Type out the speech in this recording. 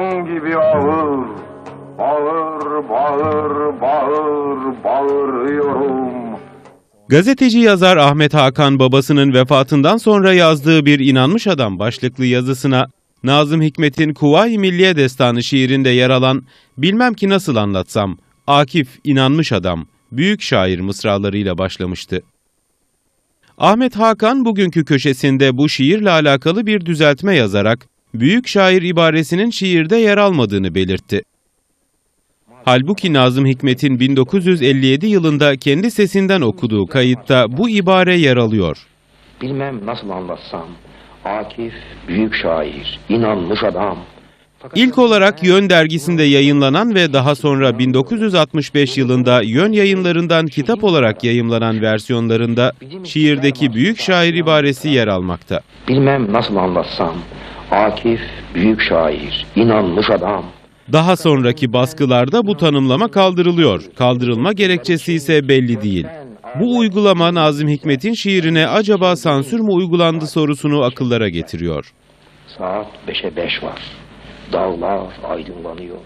gibi ağır, bağır, bağır, bağır, bağırıyorum. Gazeteci yazar Ahmet Hakan babasının vefatından sonra yazdığı bir inanmış adam başlıklı yazısına Nazım Hikmet'in Kuvayi Milliye Destanı şiirinde yer alan Bilmem ki nasıl anlatsam, Akif inanmış adam, büyük şair mısralarıyla başlamıştı. Ahmet Hakan bugünkü köşesinde bu şiirle alakalı bir düzeltme yazarak büyük şair ibaresinin şiirde yer almadığını belirtti. Halbuki Nazım Hikmet'in 1957 yılında kendi sesinden okuduğu kayıtta bu ibare yer alıyor. Bilmem nasıl anlatsam. Akif büyük şair, inanmış adam. İlk olarak Yön dergisinde yayınlanan ve daha sonra 1965 yılında Yön yayınlarından kitap olarak yayımlanan versiyonlarında şiirdeki büyük şair ibaresi yer almakta. bilmem nasıl anlatsam. Akif büyük şair, inanmış adam. Daha sonraki baskılarda bu tanımlama kaldırılıyor. Kaldırılma gerekçesi ise belli değil. Bu uygulama Nazım Hikmet'in şiirine acaba sansür mü uygulandı sorusunu akıllara getiriyor. Saat beşe beş var. Dağlar aydınlanıyor.